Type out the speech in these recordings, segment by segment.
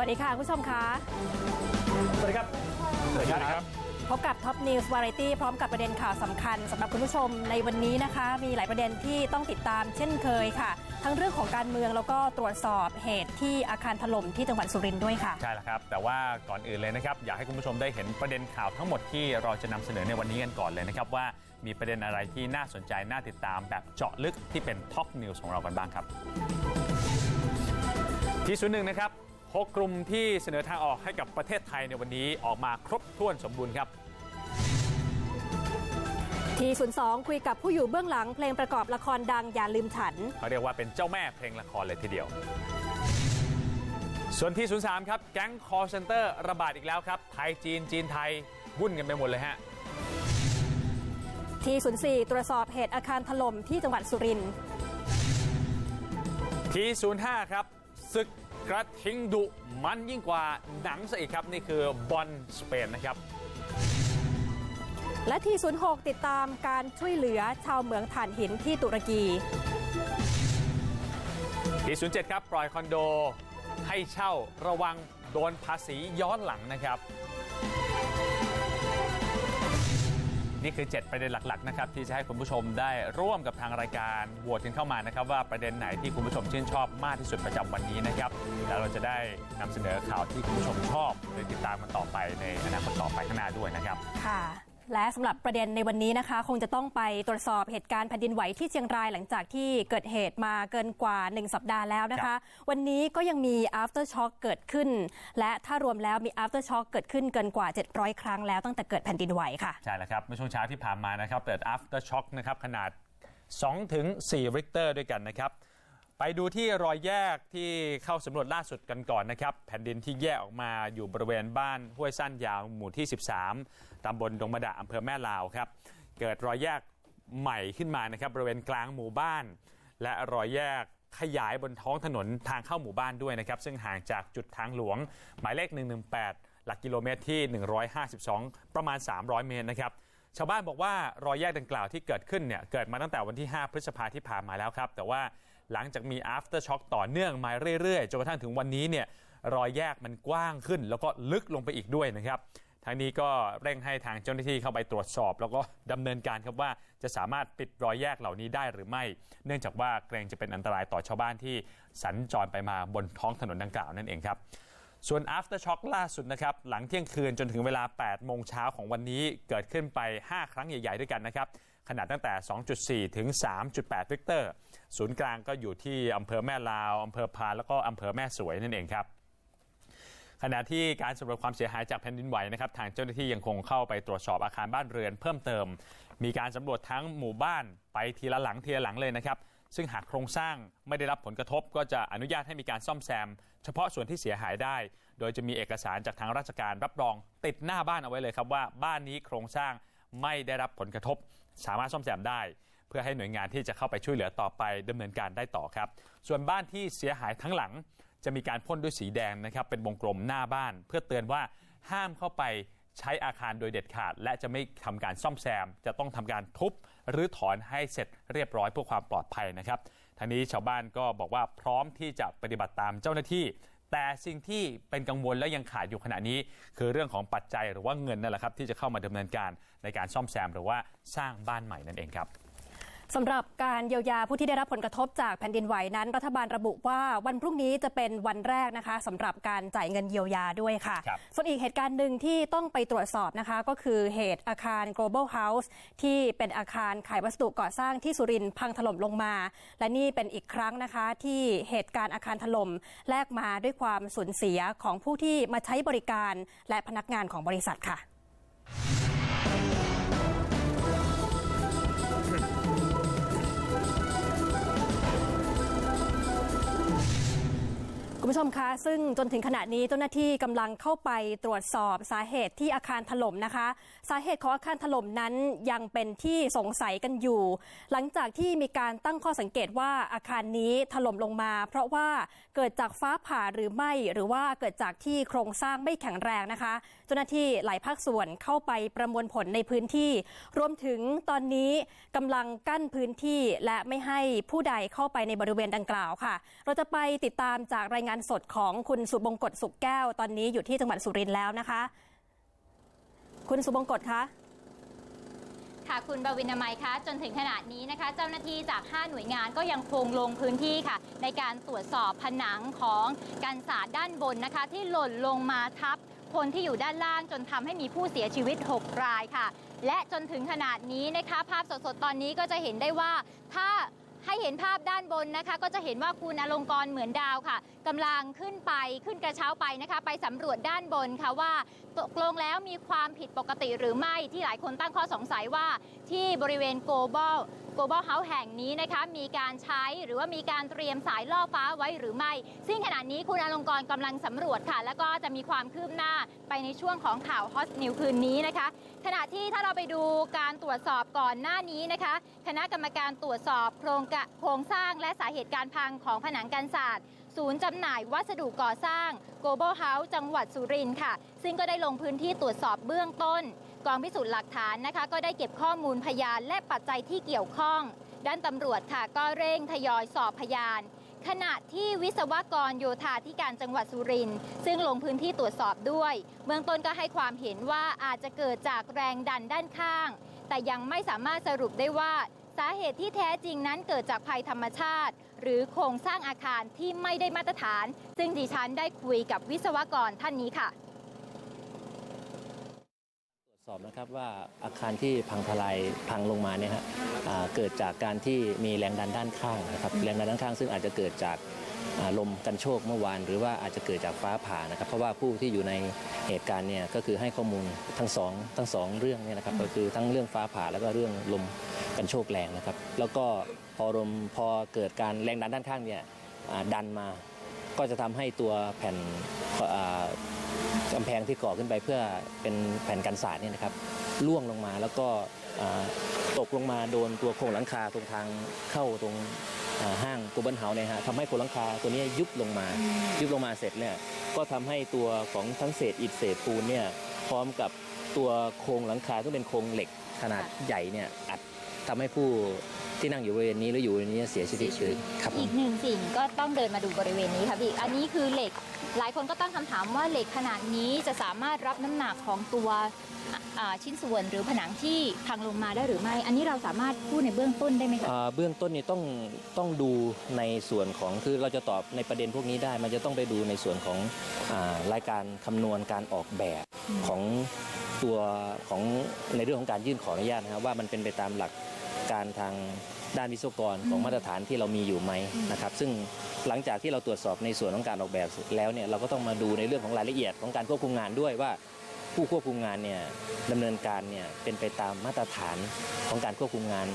วัสดีค่ะคุณผู้ชมคะสวัสดีครับ สวัสดีครับ พบกับท็อปนิวส์วาไรตี้พร้อมกับประเด็นข่าวสำคัญสำหรับคุณผู้ชมในวันนี้นะคะ มีหลายประเด็นที่ต้องติดตามเช่นเคยค่ะ ทั้งเรื่องของการเมืองแล้วก็ตรวจสอบเหตุที่อาคารถล่มที่จังหวัดสุรินทร์ด้วยค่ะ ใช่แล้วครับ แต่ว่าก่อนอื่นเลยนะครับ อยากให้คุณผู้ชมได้เห็นประเด็นข่าวทั้งหมดที่เราจะนำเสนอในวันนี้กันก่อนเลยนะครับว่ามีประเด็นอะไรที่น่าสนใจน่าติดตามแบบเจาะลึกที่เป็นท็อปนิวส์ของเรากันบ้างครับ ที่ศูนย์หนึ่งนะครับหกกลุ่มที่เสนอทางออกให้กับประเทศไทยในวันนี้ออกมาครบถ้วนสมบูรณ์ครับ ที่ศูนย์สองคุยกับผู้อยู่เบื้องหลังเพลงประกอบละครดังอย่าลืมฉัน เขาเรียกว่าเป็นเจ้าแม่เพลงละครเลยทีเดียว ส่วนที่ 03 ครับ แก๊งคอร์เซนเตอร์ระบาดอีกแล้วครับ ไทยจีนจีนไทย วุ่นกันไปหมดเลยฮะ ที่ศูนย์สี่ตรวจสอบเหตุอาคารถล่มที่จังหวัดสุรินทร์ ที่05 ครับ ศึกกระทิงดุมันยิ่งกว่าหนังซะอีกครับ นี่คือบอลสเปนนะครับ และที่ศูนย์หกติดตามการช่วยเหลือชาวเหมืองถ่านหินที่ตุรกีที่ 07 ครับ ปล่อยคอนโดให้เช่าระวังโดนภาษีย้อนหลังนะครับ นี่คือ 7 ประเด็นหลักๆนะครับที่จะให้คุณผู้ชมได้ร่วมกับทางรายการโหวตกันเข้ามานะครับว่าประเด็นไหนที่คุณผู้ชมชื่นชอบมากที่สุดประจำวันนี้นะครับแล้วเราจะได้นำเสนอข่าวที่คุณผู้ชมชอบหรือติดตามมันต่อไปในอนาคตต่อไปข้างหน้าด้วยนะครับค่ะ และสำหรับประเด็นในวันนี้นะคะ คงจะต้องไปตรวจสอบเหตุการณ์แผ่นดินไหวที่เชียงรายหลังจากที่เกิดเหตุมาเกินกว่า 1 สัปดาห์แล้วนะครัคะบวันนี้ก็ยังมี after shock เกิดขึ้น และถ้ารวมแล้วมี after shock เกิดขึ้นเกินกว่า 700 ครั้งแล้วตั้งแต่เกิดแผ่นดินไหวค่ะใช่แล้วครับเมื่อช่วงเช้าที่ผ่านมานะครับเกิด after shock นะครับขนาด2ถึง4ริกเตอร์ด้วยกันนะครับ ไปดูที่รอยแยกที่เข้าสำรวจล่าสุดกันก่อนนะครับ แผ่นดินที่แยกออกมาอยู่บริเวณบ้านห้วยสั้นยาวหมู่ที่ 13 ตำบลดงมะดาอำเภอแม่ลาวครับ เกิดรอยแยกใหม่ขึ้นมานะครับบริเวณกลางหมู่บ้าน และรอยแยกขยายบนท้องถนนทางเข้าหมู่บ้านด้วยนะครับ ซึ่งห่างจากจุดทางหลวง หมายเลข 118 หลักกิโลเมตรที่ 152 ประมาณ 300 เมตรนะครับ ชาวบ้านบอกว่ารอยแยกดังกล่าวที่เกิดขึ้นเนี่ยเกิดมาตั้งแต่วันที่ 5 พฤษภาที่ผ่านมาแล้วครับ แต่ว่าหลังจากมี after shock ต่อเนื่องมาเรื่อยๆจนกระทั่งถึงวันนี้เนี่ยรอยแยกมันกว้างขึ้น แล้วก็ลึกลงไปอีกด้วยนะครับทางนี้ก็เร่งให้ทางเจ้าหน้าที่เข้าไปตรวจสอบ แล้วก็ดำเนินการครับว่าจะสามารถปิดรอยแยกเหล่านี้ได้หรือไม่ เนื่องจากว่าเกรงจะเป็นอันตรายต่อชาวบ้านที่สัญจรไปมาบนท้องถนนดังกล่าวนั่นเองครับ ส่วน after shock ล่าสุดนะครับ หลังเที่ยงคืนจนถึงเวลา 8 โมงเช้าของวันนี้เกิดขึ้นไป 5 ครั้งใหญ่ ๆ ด้วยกันนะครับ ขนาดตั้งแต่ 2.4 ถึง 3.8 ริกเตอร์ ศูนย์กลางก็อยู่ที่อำเภอแม่ลาว อำเภอพานแล้วก็อำเภอแม่สวยนั่นเองครับขณะที่การสำรวจความเสียหายจากแผ่นดินไหวนะครับทางเจ้าหน้าที่ยังคงเข้าไปตรวจสอบอาคารบ้านเรือนเพิ่มเติม มีการสำรวจทั้งหมู่บ้านไปทีละหลังทีละหลังเลยนะครับ ซึ่งหากโครงสร้างไม่ได้รับผลกระทบ ก็จะอนุญาตให้มีการซ่อมแซม เฉพาะส่วนที่เสียหายได้ โดยจะมีเอกสารจากทางราชการรับรอง ติดหน้าบ้านเอาไว้เลยครับว่าบ้านนี้โครงสร้างไม่ได้รับผลกระทบ สามารถซ่อมแซมได้ เพื่อให้หน่วยงานที่จะเข้าไปช่วยเหลือต่อไปดำเนินการได้ต่อครับ ส่วนบ้านที่เสียหายทั้งหลัง จะมีการพ่นด้วยสีแดงนะครับเป็นวงกลมหน้าบ้าน เพื่อเตือนว่าห้ามเข้าไปใช้อาคารโดยเด็ดขาด และจะไม่ทำการซ่อมแซม จะต้องทำการทุบ รือถอนให้เสร็จเรียบร้อยเพื่อความปลอดภัยนะครับทางนี้ชาวบ้านก็บอกว่าพร้อมที่จะปฏิบัติตามเจ้าหน้าที่ แต่สิ่งที่เป็นกังวลและยังขาดอยู่ขณะนี้ คือเรื่องของปัจจัยหรือว่าเงินนั่นแหละครับที่จะเข้ามาดำเนินการในการซ่อมแซมหรือว่าสร้างบ้านใหม่นั่นเองครับ สำหรับการเยียวยาผู้ที่ได้รับผลกระทบจากแผ่นดินไหวนั้น รัฐบาลระบุว่าวันพรุ่งนี้จะเป็นวันแรกนะคะสำหรับการจ่ายเงินเยียวยาด้วยค่ะครับส่วนอีกเหตุการณ์หนึ่งที่ต้องไปตรวจสอบนะคะ ก็คือเหตุอาคาร global house ที่เป็นอาคารขายวัสดุก่อสร้างที่สุรินทร์พังถล่มลงมา และนี่เป็นอีกครั้งนะคะ ที่เหตุการณ์อาคารถล่มแลกมาด้วยความสูญเสียของผู้ที่มาใช้บริการ และพนักงานของบริษัทค่ะ คุณผู้ชมคะ ซึ่งจนถึงขณะนี้เจ้าหน้าที่กำลังเข้าไปตรวจสอบสาเหตุที่อาคารถล่มนะคะ สาเหตุของอาคารถล่มนั้นยังเป็นที่สงสัยกันอยู่ หลังจากที่มีการตั้งข้อสังเกตว่าอาคารนี้ถล่มลงมา เพราะว่าเกิดจากฟ้าผ่าหรือไม่ หรือว่าเกิดจากที่โครงสร้างไม่แข็งแรงนะคะ จ้าหน้าที่หลายภาคส่วนเข้าไปประมวลผลในพื้นที่ รวมถึงตอนนี้กำลังกั้นพื้นที่ และไม่ให้ผู้ใดเข้าไปในบริเวณดังกล่าวค่ะ เราจะไปติดตามจากรายงานสดของคุณสุบงกตสุขแก้ว ตอนนี้อยู่ที่จังหวัดสุรินทร์แล้วนะคะ คุณสุบงกตคะค่ะคุณบวินามัยคะจนถึงขณะนี้นะคะ เจ้าหน้าที่จาก 5 หน่วยงานก็ยังคงลงพื้นที่ค่ะ ในการตรวจสอบผนังของกันศาสตร์ด้านบนนะคะ ที่หล่นลงมาทับ คนที่อยู่ด้านล่างจนทำให้มีผู้เสียชีวิต 6 รายค่ะ และจนถึงขนาดนี้นะคะ ภาพสดๆ ตอนนี้ก็จะเห็นได้ว่าถ้าให้เห็นภาพด้านบนนะคะ ก็จะเห็นว่าคุณอลงกรเหมือนดาวค่ะกำลังขึ้นไปขึ้นกระเช้าไปนะคะ ไปสำรวจด้านบนค่ะว่าตกลงแล้วมีความผิดปกติหรือไม่ที่หลายคนตั้งข้อสงสัยว่าที่บริเวณ global global house แห่งนี้นะคะมีการใช้หรือว่ามีการเตรียมสายล่อฟ้าไว้หรือไม่ ซึ่งขณะนี้คุณอลงกรกำลังสำรวจค่ะ แล้วก็จะมีความคืบหน้าไปในช่วงของข่าวฮอตนิวคืนนี้นะคะ ขณะที่ถ้าเราไปดูการตรวจสอบก่อนหน้านี้นะคะ คณะกรรมการตรวจสอบโครงโครงสร้างและสาเหตุการพังของผนังกันศาสตร์ศูนย์จำหน่ายวัสดุก่อสร้าง Global House จังหวัดสุรินทร์ค่ะ ซึ่งก็ได้ลงพื้นที่ตรวจสอบเบื้องต้น กองพิสูจน์หลักฐานนะคะ ก็ได้เก็บข้อมูลพยานและปัจจัยที่เกี่ยวข้อง ด้านตำรวจค่ะก็เร่งทยอยสอบพยาน ขณะที่วิศวกรโยธาธิการจังหวัดสุรินทร์ซึ่งลงพื้นที่ตรวจสอบด้วย เบื้องต้นก็ให้ความเห็นว่าอาจจะเกิดจากแรงดันด้านข้าง แต่ยังไม่สามารถสรุปได้ว่าสาเหตุที่แท้จริงนั้นเกิดจากภัยธรรมชาติ หรือโครงสร้างอาคารที่ไม่ได้มาตรฐาน ซึ่งดิฉันได้คุยกับวิศวกรท่านนี้ค่ะ สอบนะครับว่าอาคารที่พังทลายพังลงมาเนี่ยฮะเกิดจากการที่มีแรงดันด้านข้างนะครับแรงดันด้านข้าง ซึ่งอาจจะเกิดจากลมกันโชกเมื่อวาน หรือว่าอาจจะเกิดจากฟ้าผ่านะครับ เพราะว่าผู้ที่อยู่ในเหตุการณ์เนี่ยก็คือให้ข้อมูลทั้งสองทั้งสองเรื่องเนี่ยนะครับก็คือทั้งเรื่องฟ้าผ่าแล้วก็เรื่องลมกันโชกแรงนะครับ แล้วก็พอลมพอเกิดการแรงดันด้านข้างเนี่ยดันมา ก็จะทำให้ตัวแผ่น กำแพงที่ก่อขึ้นไปเพื่อเป็นแผ่นกันศาสตร์เนี่ยนะครับล่วงลงมาแล้วก็ตกลงมาโดนตัวโครงหลังคาตรงทางเข้าตรงห้างกูเบิลเฮาส์เนี่ยฮะทำให้โครงหลังคาตัวนี้ยุบลงมา ยุบลงมาเสร็จเนี่ยก็ทำให้ตัวของทั้งเศษอิฐเศษปูนเนี่ยพร้อมกับตัวโครงหลังคาที่งเป็นโครงเหล็กขนาดใหญ่เนี่ยอัดทำให้ผู้ ที่นั่งอยู่บริเวณนี้หรืออยู่บริเวณนี้เสียชีวิตเลยครับผมอีกหนึ่งสิ่งก็ต้องเดินมาดูบริเวณนี้ค่ะพี่อันนี้คือเหล็ก หลายคนก็ตั้งคำถามว่าเหล็กขนาดนี้จะสามารถรับน้ำหนักของตัวอ่าอ่าชิ้นส่วนหรือผนังที่พังลงมาได้หรือไม่ อันนี้เราสามารถพูดในเบื้องต้นได้ไหมคะอ่าเบื้องต้นนี่ต้องต้องดูในส่วนของคือเราจะตอบในประเด็นพวกนี้ได้ มันจะต้องไปดูในส่วนของอารายการคำนวณการออกแบบของตัวของในเรื่องของการยื่นขออนุญาตนะครับว่ามันเป็นไปตามหลัก การทางด้านวิศวกรของมาตรฐานที่เรามีอยู่ไหมนะครับซึ่งหลังจากที่เราตรวจสอบในส่วนของการออกแบบแล้วเนี่ยเราก็ต้องมาดูในเรื่องของรายละเอียดของการควบคุมงานด้วยว่าผู้ควบคุมงานเนี่ยดำเนินการเนี่ยเป็นไปตามมาตรฐานของการควบคุมงาน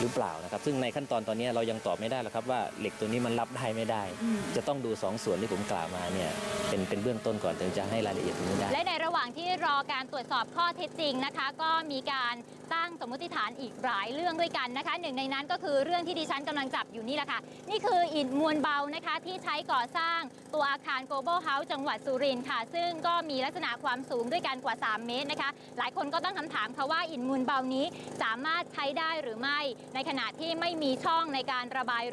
หรือเปล่านะครับ ซึ่งในขั้นตอนตอนนี้เรายังตอบไม่ได้หรอกครับว่าเหล็กตัวนี้มันรับได้ไม่ได้อืมจะต้องดูสองส่วนที่ผมกล่าวมาเนี่ยเป็นเป็นเบื้องต้นก่อนถึงจะให้รายละเอียดตรงนี้ได้ และในระหว่างที่รอการตรวจสอบข้อเท็จจริงนะคะ ก็มีการตั้งสมมติฐานอีกหลายเรื่องด้วยกันนะคะหนึ่งในนั้นก็คือเรื่องที่ดิฉันกำลังจับอยู่นี่แหละค่ะนี่คืออิฐมวลเบานะคะที่ใช้ก่อสร้างตัวอาคาร Global House จังหวัดสุรินทร์ค่ะ ซึ่งก็มีลักษณะความสูงด้วยกันกว่า 3 เมตรนะคะ หลายคนก็ตั้งคำถามค่ะว่าอิฐมวลเบานี้สามารถใช้ได้หรือไม่ในขณะที่ไม่มีช่องในการระบาย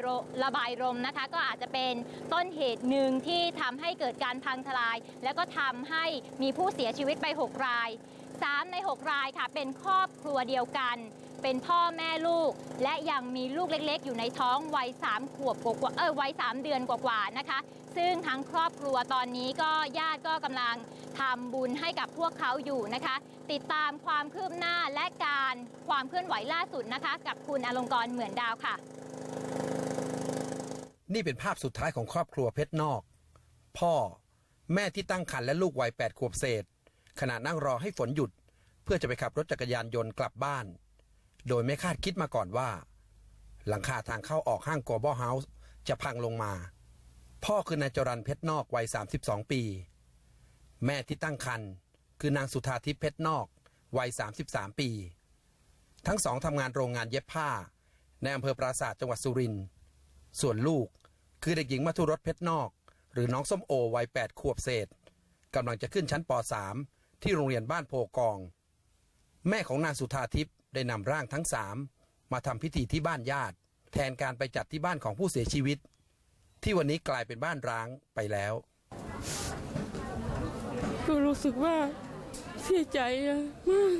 ระบายลมนะคะ ก็อาจจะเป็นต้นเหตุหนึ่งที่ทำให้เกิดการพังทลาย แล้วก็ทำให้มีผู้เสียชีวิตไป 6 ราย 3 ใน 6 รายค่ะเป็นครอบครัวเดียวกัน เป็นพ่อแม่ลูก และยังมีลูกเล็ก ๆ อยู่ในท้องวัย3ขวบกว่าเออวัย3เดือนกว่าๆนะคะ ซึ่งทั้งครอบครัวตอนนี้ก็ญาติก็กำลังทำบุญให้กับพวกเขาอยู่นะคะ ติดตามความคืบหน้าและการความเคลื่อนไหวล่าสุดนะคะ กับคุณอลงกรณ์เหมือนดาวค่ะ นี่เป็นภาพสุดท้ายของครอบครัวเพชรนอก พ่อ แม่ที่ตั้งครรภ์และลูกวัยแปดขวบเศษขณะนั่งรอให้ฝนหยุด เพื่อจะไปขับรถจักรยานยนต์กลับบ้าน โดยไม่คาดคิดมาก่อนว่า หลังคาทางเข้าออกห้างโกลบอลเฮาส์จะพังลงมา พ่อคือนายจรันเพชรนอกวัย 32 ปี แม่ที่ตั้งครรภ์คือนางสุธาทิพย์เพชรนอกวัย 33 ปี ทั้งสองทำงานโรงงานเย็บผ้า ในอำเภอปราสาทจังหวัดสุรินทร์ส่วนลูกคือเด็กหญิงมัทุรสเพชรนอก หรือน้องส้มโอวัย 8 ขวบเศษกำลังจะขึ้นชั้นป .3 ที่โรงเรียนบ้านโพกอง แม่ของนางสุธาทิพย์ ได้นำร่างทั้งสามมาทำพิธีที่บ้านญาติ แทนการไปจัดที่บ้านของผู้เสียชีวิต ที่วันนี้กลายเป็นบ้านร้างไปแล้วก็รู้สึกว่าเสียใจอะมาก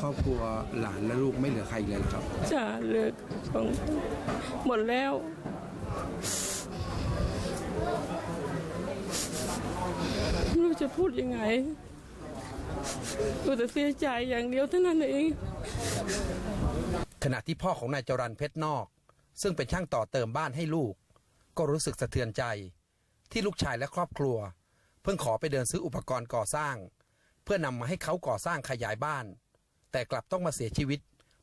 ครอบครัวหลานและลูกไม่เหลือใครอีกเลยครับจ่าเลิกสองหมดแล้วไม่รู้จะพูดยังไง ก็แต่เสียใจอย่างเดียวเท่านั้นเอง ขณะที่พ่อของนายจรันเพชรนอก ซึ่งเป็นช่างต่อเติมบ้านให้ลูก ก็รู้สึกสะเทือนใจ ที่ลูกชายและครอบครัว เพิ่งขอไปเดินซื้ออุปกรณ์ก่อสร้าง เพื่อนำมาให้เขาก่อสร้างขยายบ้าน แต่กลับต้องมาเสียชีวิต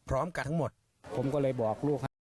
พร้อมกันทั้งหมด ผมก็เลยบอกลูก